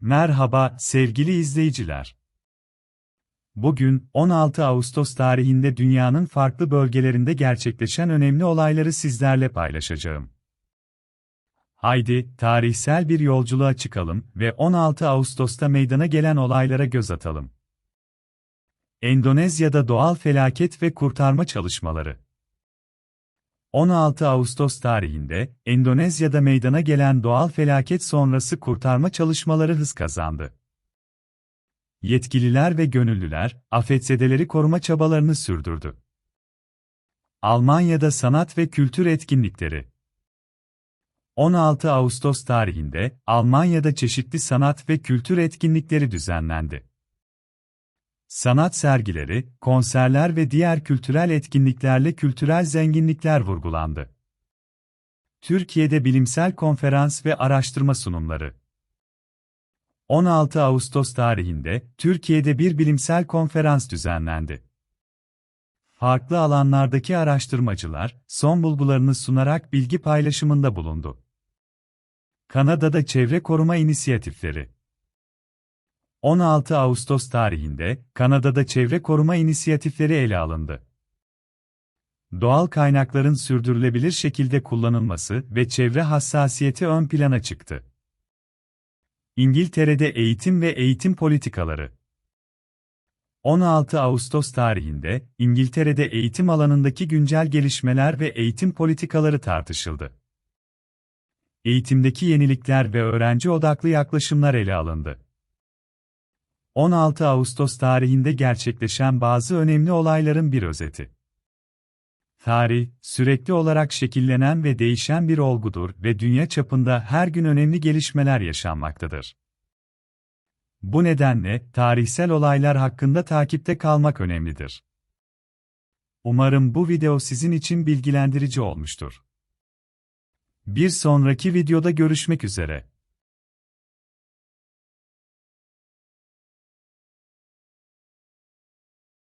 Merhaba sevgili izleyiciler. Bugün 16 Ağustos tarihinde dünyanın farklı bölgelerinde gerçekleşen önemli olayları sizlerle paylaşacağım. Haydi tarihsel bir yolculuğa çıkalım ve 16 Ağustos'ta meydana gelen olaylara göz atalım. Endonezya'da doğal felaket ve kurtarma çalışmaları 16 Ağustos tarihinde, Endonezya'da meydana gelen doğal felaket sonrası kurtarma çalışmaları hız kazandı. Yetkililer ve gönüllüler, afetzedeleri koruma çabalarını sürdürdü. Almanya'da sanat ve kültür etkinlikleri 16 Ağustos tarihinde, Almanya'da çeşitli sanat ve kültür etkinlikleri düzenlendi. Sanat sergileri, konserler ve diğer kültürel etkinliklerle kültürel zenginlikler vurgulandı. Türkiye'de bilimsel konferans ve araştırma sunumları 16 Ağustos tarihinde Türkiye'de bir bilimsel konferans düzenlendi. Farklı alanlardaki araştırmacılar son bulgularını sunarak bilgi paylaşımında bulundu. Kanada'da çevre koruma inisiyatifleri 16 Ağustos tarihinde Kanada'da çevre koruma inisiyatifleri ele alındı. Doğal kaynakların sürdürülebilir şekilde kullanılması ve çevre hassasiyeti ön plana çıktı. İngiltere'de eğitim ve eğitim politikaları 16 Ağustos tarihinde İngiltere'de eğitim alanındaki güncel gelişmeler ve eğitim politikaları tartışıldı. Eğitimdeki yenilikler ve öğrenci odaklı yaklaşımlar ele alındı. 16 Ağustos tarihinde gerçekleşen bazı önemli olayların bir özeti. Tarih, sürekli olarak şekillenen ve değişen bir olgudur ve dünya çapında her gün önemli gelişmeler yaşanmaktadır. Bu nedenle tarihsel olaylar hakkında takipte kalmak önemlidir. Umarım bu video sizin için bilgilendirici olmuştur. Bir sonraki videoda görüşmek üzere.